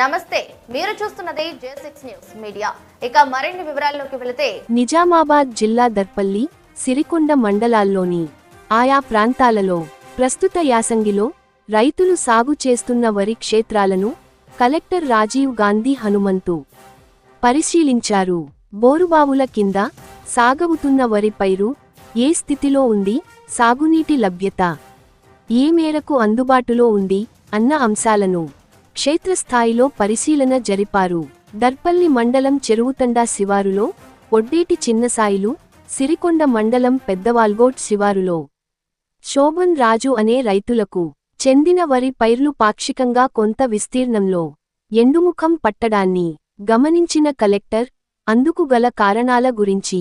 నమస్తే మీరు చూస్తున్నది జే సిక్స్ న్యూస్ మీడియా ఇక మరిన్ని వివరాల్లోకి వెళితే నిజామాబాద్ జిల్లా దర్పల్లి సిరికొండ మండలాల్లోని ఆయా ప్రాంతాలలో ప్రస్తుత యాసంగిలో రైతులు సాగు చేస్తున్న వరి క్షేత్రాలను కలెక్టర్ రాజీవ్ గాంధీ హనుమంతు పరిశీలించారు. బోరుబావుల కింద సాగవుతున్న వరి పైరు ఏ స్థితిలో ఉంది? సాగునీటి లభ్యత ఏ మేరకు అందుబాటులో ఉంది? అన్న అంశాలను క్షేత్రస్థాయిలో పరిశీలన జరిపారు. దర్పల్లి మండలం చెరువుతండా శివారులో ఒడ్డేటి చిన్నసాయిలు సిరికొండ మండలం పెద్దవాల్గోట్ శివారులో. శోభన్ రాజు అనే రైతులకు చెందిన వరి పైర్లు పాక్షికంగా కొంత విస్తీర్ణంలో. ఎండుముఖం పట్టడాన్ని గమనించిన కలెక్టర్ అందుకు గల కారణాల గురించి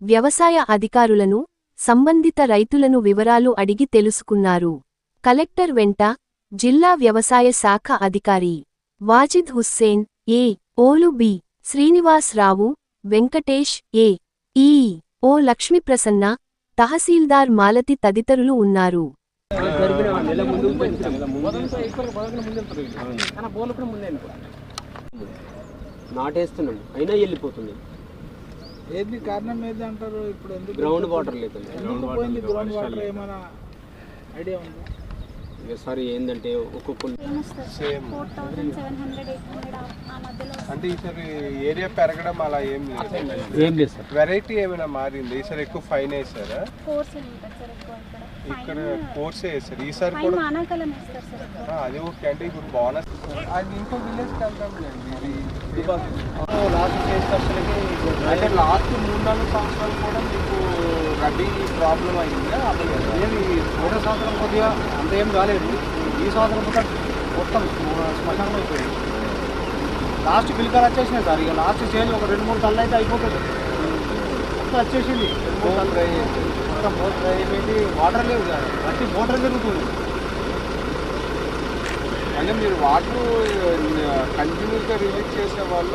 వ్యవసాయ అధికారులను సంబంధిత రైతులను వివరాలు అడిగి తెలుసుకున్నారు. కలెక్టర్ వెంట జిల్లా వ్యవసాయ శాఖ అధికారి వాజిద్ హుస్సేన్ ఏ. ఓలు బి. శ్రీనివాసరావు వెంకటేష్ ఏ. ఈ. ఓ. లక్ష్మీప్రసన్న తహసీల్దార్ మాలతి తదితరులు ఉన్నారు. నాటేస్తున్నాం అయినా వెళ్ళిపోతుంది. ఏది కారణం ఏది అంటారు? ఇప్పుడు ఎందుకు గ్రౌండ్ వాటర్ లేదు గ్రౌండ్ వాటర్ ఏమైనా ఐడియా ఉందా? సారీ ఏంటంటే ఒక్కొక్క అంటే ఈసారి ఏరియా పెరగడం అలా ఏం లేదు. ఏం లేదు సార్. వెరైటీ ఏమైనా మారింది? ఈసారి ఎక్కువ ఫైన్ వేసారా? ఇక్కడ. ఇక్కడ కోర్సే వేసారు. ఈసారి కూడా మానాకాలం వేస్తారు సార్ ఎక్కువ. ఆ, అది ఓకే. అంటే ఇప్పుడు బోనస్ అది ఇంకో ఇది లాస్ట్ అంటే లాస్ట్ మూడు నాలుగు సంవత్సరాలు కూడా మీకు రబీ ప్రాబ్లం అయింది? అసలు ఏమి పోయిన సంవత్సరం కొద్దిగా అంత ఏం కాలేదు. ఈ సంవత్సరం కూడా మొత్తం శ్మశానం అయిపోయింది. లాస్ట్ పిలికలు వచ్చేసినాయి సార్. ఇక లాస్ట్ స్టేజ్ ఒక రెండు మూడు కళ్ళు అయితే అయిపోతుంది. మొత్తం వచ్చేసింది. రెండు మూడు కళ్ళు డ్రై మొత్తం మోటర్ డ్రై అయిపోయింది. వాటర్ లేవు సార్ ప్రతి మోటార్ జరుగుతుంది అంటే మీరు వాటర్ కంటిన్యూగా రిలీజ్ చేసే వల్ల